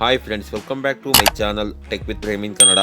hi friends welcome back to my channel tech with Premin Kannada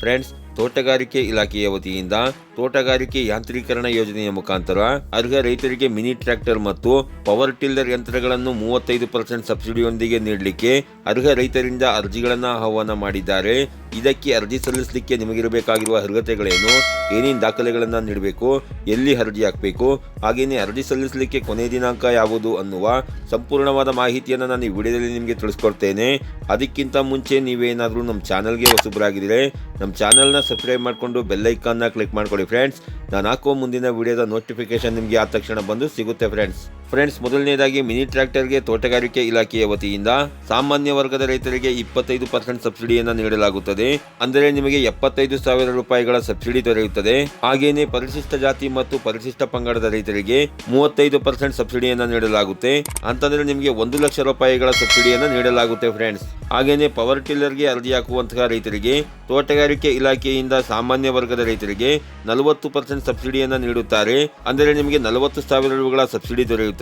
friends ತೋಟಗಾರಿಕೆ ಇಲಾಖೆಯ ವತಿಯಿಂದ ತೋಟಗಾರಿಕೆ ಯಾಂತ್ರೀಕರಣ ಯೋಜನೆಯ ಮುಖಾಂತರ ಅರ್ಹ ರೈತರಿಗೆ ಮಿನಿ ಟ್ರ್ಯಾಕ್ಟರ್ ಮತ್ತು ಪವರ್ ಟಿಲ್ಲರ್ ಯಂತ್ರಗಳನ್ನು ಮೂವತ್ತೈದು ಪರ್ಸೆಂಟ್ ಸಬ್ಸಿಡಿಯೊಂದಿಗೆ ನೀಡಲಿಕ್ಕೆ ಅರ್ಹ ರೈತರಿಂದ ಅರ್ಜಿಗಳನ್ನು ಆಹ್ವಾನ ಮಾಡಿದ್ದಾರೆ. ಇದಕ್ಕೆ ಅರ್ಜಿ ಸಲ್ಲಿಸಲಿಕ್ಕೆ ನಿಮಗಿರಬೇಕಾಗಿರುವ ಅರ್ಹತೆಗಳೇನು? ಏನೇನು ದಾಖಲೆಗಳನ್ನು ನೀಡಬೇಕು? ಎಲ್ಲಿ ಅರ್ಜಿ ಹಾಕಬೇಕು? ಹಾಗೆಯೇ ಅರ್ಜಿ ಸಲ್ಲಿಸಲಿಕ್ಕೆ ಕೊನೆಯ ದಿನಾಂಕ ಯಾವುದು ಅನ್ನುವ ಸಂಪೂರ್ಣವಾದ ಮಾಹಿತಿಯನ್ನು ನಾನು ಈ ವಿಡಿಯೋದಲ್ಲಿ ನಿಮಗೆ ತಿಳಿಸ್ಕೊಡ್ತೇನೆ. ಅದಕ್ಕಿಂತ ಮುಂಚೆ ನೀವೇನಾದರೂ ನಮ್ಮ ಚಾನಲ್ಗೆ ಹೊಸಬರಾಗಿದ್ದರೆ ನಮ್ಮ ಚಾನಲ್ನ ಸಬ್ಸ್ಕ್ರೈಬ್ ಮಾಡಿಕೊಂಡು ಬೆಲ್ಲೈಕಾನ್ನ ಕ್ಲಿಕ್ ಮಾಡ್ಕೊಳ್ಳಿ ಫ್ರೆಂಡ್ಸ್. ನಾನು ಹಾಕೋ ಮುಂದಿನ ವಿಡಿಯೋದ ನೋಟಿಫಿಕೇಶನ್ ನಿಮಗೆ ಆದ ತಕ್ಷಣ ಬಂದು ಸಿಗುತ್ತೆ ಫ್ರೆಂಡ್ಸ್. ಫ್ರೆಂಡ್ಸ್, ಮೊದಲನೇದಾಗಿ ಮಿನಿ ಟ್ರ್ಯಾಕ್ಟರ್ಗೆ ತೋಟಗಾರಿಕೆ ಇಲಾಖೆಯ ವತಿಯಿಂದ ಸಾಮಾನ್ಯ ವರ್ಗದ ರೈತರಿಗೆ ಇಪ್ಪತ್ತೈದು ಪರ್ಸೆಂಟ್ ಸಬ್ಸಿಡಿಯನ್ನು ನೀಡಲಾಗುತ್ತದೆ. ಅಂದರೆ ನಿಮಗೆ ಎಪ್ಪತ್ತೈದು ಸಾವಿರ ರೂಪಾಯಿಗಳ ಸಬ್ಸಿಡಿ ದೊರೆಯುತ್ತದೆ. ಹಾಗೆಯೇ ಪರಿಶಿಷ್ಟ ಜಾತಿ ಮತ್ತು ಪರಿಶಿಷ್ಟ ಪಂಗಡದ ರೈತರಿಗೆ ಮೂವತ್ತೈದು ಪರ್ಸೆಂಟ್ ಸಬ್ಸಿಡಿಯನ್ನು ನೀಡಲಾಗುತ್ತೆ. ಅಂತಂದ್ರೆ ನಿಮಗೆ ಒಂದು ಲಕ್ಷ ರೂಪಾಯಿಗಳ ಸಬ್ಸಿಡಿಯನ್ನು ನೀಡಲಾಗುತ್ತೆ ಫ್ರೆಂಡ್ಸ್. ಹಾಗೆಯೇ ಪವರ್ ಟಿಲ್ಲರ್ಗೆ ಅರ್ಜಿ ಹಾಕುವಂತಹ ರೈತರಿಗೆ, ತೋಟಗಾರಿಕೆ ಇಲಾಖೆಯಿಂದ ಸಾಮಾನ್ಯ ವರ್ಗದ ರೈತರಿಗೆ ನಲವತ್ತು ಪರ್ಸೆಂಟ್ ಸಬ್ಸಿಡಿಯನ್ನು ನೀಡುತ್ತಾರೆ. ಅಂದರೆ ನಿಮಗೆ ನಲವತ್ತು ಸಾವಿರ ರೂಗಳ ಸಬ್ಸಿಡಿ ದೊರೆಯುತ್ತದೆ.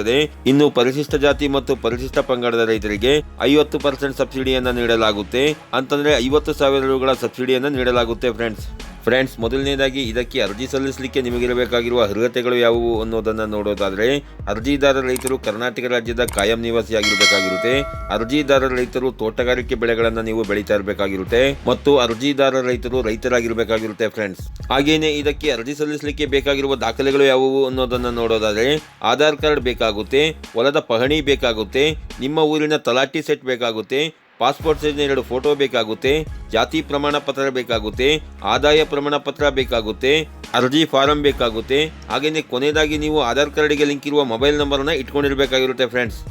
ಇನ್ನು ಪರಿಶಿಷ್ಟ ಜಾತಿ ಮತ್ತು ಪರಿಶಿಷ್ಟ ಪಂಗಡದ ರೈತರಿಗೆ ಐವತ್ತು ಪರ್ಸೆಂಟ್ ಸಬ್ಸಿಡಿಯನ್ನು ನೀಡಲಾಗುತ್ತೆ. ಅಂತಂದ್ರೆ ಐವತ್ತು ಸಾವಿರ ರೂಗಳ ಸಬ್ಸಿಡಿಯನ್ನು ನೀಡಲಾಗುತ್ತೆ ಫ್ರೆಂಡ್ಸ್ ಫ್ರೆಂಡ್ಸ್, ಮೊದಲನೇದಾಗಿ ಇದಕ್ಕೆ ಅರ್ಜಿ ಸಲ್ಲಿಸಲಿಕ್ಕೆ ನಿಮಗಿರಬೇಕಾಗಿರುವ ಅರ್ಹತೆಗಳು ಯಾವುವು ಅನ್ನೋದನ್ನು ನೋಡೋದಾದರೆ ಅರ್ಜಿದಾರ ರೈತರು ಕರ್ನಾಟಕ ರಾಜ್ಯದ ಕಾಯಂ ನಿವಾಸಿಯಾಗಿರಬೇಕಾಗಿರುತ್ತೆ. ಅರ್ಜಿದಾರ ರೈತರು ತೋಟಗಾರಿಕೆ ಬೆಳೆಗಳನ್ನು ನೀವು ಬೆಳೀತಾ ಇರಬೇಕಾಗಿರುತ್ತೆ ಮತ್ತು ಅರ್ಜಿದಾರ ರೈತರು ರೈತರಾಗಿರಬೇಕಾಗಿರುತ್ತೆ ಫ್ರೆಂಡ್ಸ್. ಹಾಗೆಯೇ ಇದಕ್ಕೆ ಅರ್ಜಿ ಸಲ್ಲಿಸಲಿಕ್ಕೆ ಬೇಕಾಗಿರುವ ದಾಖಲೆಗಳು ಯಾವುವು ಅನ್ನೋದನ್ನು ನೋಡೋದಾದರೆ, ಆಧಾರ್ ಕಾರ್ಡ್ ಬೇಕಾಗುತ್ತೆ, ಹೊಲದ ಪಹಣಿ ಬೇಕಾಗುತ್ತೆ, ನಿಮ್ಮ ಊರಿನ ತಲಾಟಿ ಸೆಟ್ ಬೇಕಾಗುತ್ತೆ ಪಾಸ್ಪೋರ್ಟ್ ಸೈಜ್ನ ಎರಡು ಫೋಟೋ ಬೇಕಾಗುತ್ತೆ, ಜಾತಿ ಪ್ರಮಾಣ ಪತ್ರ ಬೇಕಾಗುತ್ತೆ, ಆದಾಯ ಪ್ರಮಾಣ ಪತ್ರ ಬೇಕಾಗುತ್ತೆ, ಅರ್ಜಿ ಫಾರಂ ಬೇಕಾಗುತ್ತೆ. ಹಾಗೆಯೇ ಕೊನೆಯದಾಗಿ ನೀವು ಆಧಾರ್ ಕಾರ್ಡ್ಗೆ ಲಿಂಕ್ ಇರುವ ಮೊಬೈಲ್ ನಂಬರನ್ನು ಇಟ್ಕೊಂಡಿರಬೇಕಾಗಿರುತ್ತೆ ಫ್ರೆಂಡ್ಸ್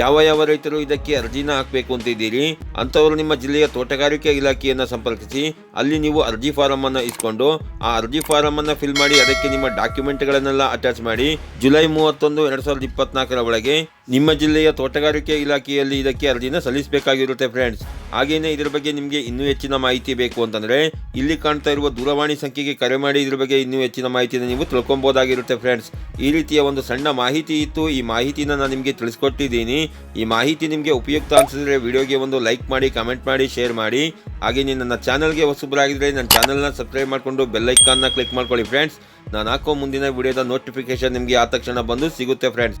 ಯಾವ ಯಾವ ರೈತರು ಇದಕ್ಕೆ ಅರ್ಜಿನ ಹಾಕಬೇಕು ಅಂತಿದ್ದೀರಿ? ಅಂಥವರು ನಿಮ್ಮ ಜಿಲ್ಲೆಯ ತೋಟಗಾರಿಕೆ ಇಲಾಖೆಯನ್ನು ಸಂಪರ್ಕಿಸಿ, ಅಲ್ಲಿ ನೀವು ಅರ್ಜಿ ಫಾರಂ ಅನ್ನು ಇಸ್ಕೊಂಡು, ಆ ಅರ್ಜಿ ಫಾರಂ ಅನ್ನು ಫಿಲ್ ಮಾಡಿ ಅದಕ್ಕೆ ನಿಮ್ಮ ಡಾಕ್ಯುಮೆಂಟ್ಗಳನ್ನೆಲ್ಲ ಅಟ್ಯಾಚ್ ಮಾಡಿ, ಜುಲೈ ಮೂವತ್ತೊಂದು, ಎರಡು ಸಾವಿರದ ಇಪ್ಪತ್ನಾಲ್ಕರ ಒಳಗೆ ನಿಮ್ಮ ಜಿಲ್ಲೆಯ ತೋಟಗಾರಿಕೆ ಇಲಾಖೆಯಲ್ಲಿ ಇದಕ್ಕೆ ಅರ್ಜಿನ ಸಲ್ಲಿಸಬೇಕಾಗಿರುತ್ತೆ ಫ್ರೆಂಡ್ಸ್ ಹಾಗೇನೆ ಇದರ ಬಗ್ಗೆ ನಿಮಗೆ ಇನ್ನೂ ಹೆಚ್ಚಿನ ಮಾಹಿತಿ ಬೇಕು ಅಂತಂದ್ರೆ, ಇಲ್ಲಿ ಕಾಣ್ತಾ ಇರುವ ದೂರವಾಣಿ ಸಂಖ್ಯೆಗೆ ಕರೆ ಮಾಡಿ ಇದ್ರ ಬಗ್ಗೆ ಇನ್ನೂ ಹೆಚ್ಚಿನ ಮಾಹಿತಿಯನ್ನು ನೀವು ತಿಳ್ಕೊಬೋದಾಗಿರುತ್ತೆ ಫ್ರೆಂಡ್ಸ್ ಈ ರೀತಿಯ ಒಂದು ಸಣ್ಣ ಮಾಹಿತಿ ಇತ್ತು, ಈ ಮಾಹಿತಿನ ನಾನು ನಿಮಗೆ ತಿಳಿಸ್ಕೊಟ್ಟಿದ್ದೀನಿ. ಈ ಮಾಹಿತಿ ನಿಮಗೆ ಉಪಯುಕ್ತ ಅನಿಸಿದ್ರೆ ವಿಡಿಯೋಗೆ ಒಂದು ಲೈಕ್ ಮಾಡಿ, ಕಮೆಂಟ್ ಮಾಡಿ, ಶೇರ್ ಮಾಡಿ. ಹಾಗೆ ನೀವು ನನ್ನ ಚಾನಲ್ಗೆ ಹೊಸಬರಾಗಿದ್ದರೆ ನನ್ನ ಚಾನಲ್ನ ಸಬ್ಸ್ಕ್ರೈಬ್ ಮಾಡಿಕೊಂಡು ಬೆಲ್ಲೈಕಾನ್ನ ಕ್ಲಿಕ್ ಮಾಡ್ಕೊಳ್ಳಿ ಫ್ರೆಂಡ್ಸ್ ನಾನು ಹಾಕೋ ಮುಂದಿನ ವಿಡಿಯೋದ ನೋಟಿಫಿಕೇಶನ್ ನಿಮಗೆ ಆ ತಕ್ಷಣ ಬಂದು ಸಿಗುತ್ತೆ ಫ್ರೆಂಡ್ಸ್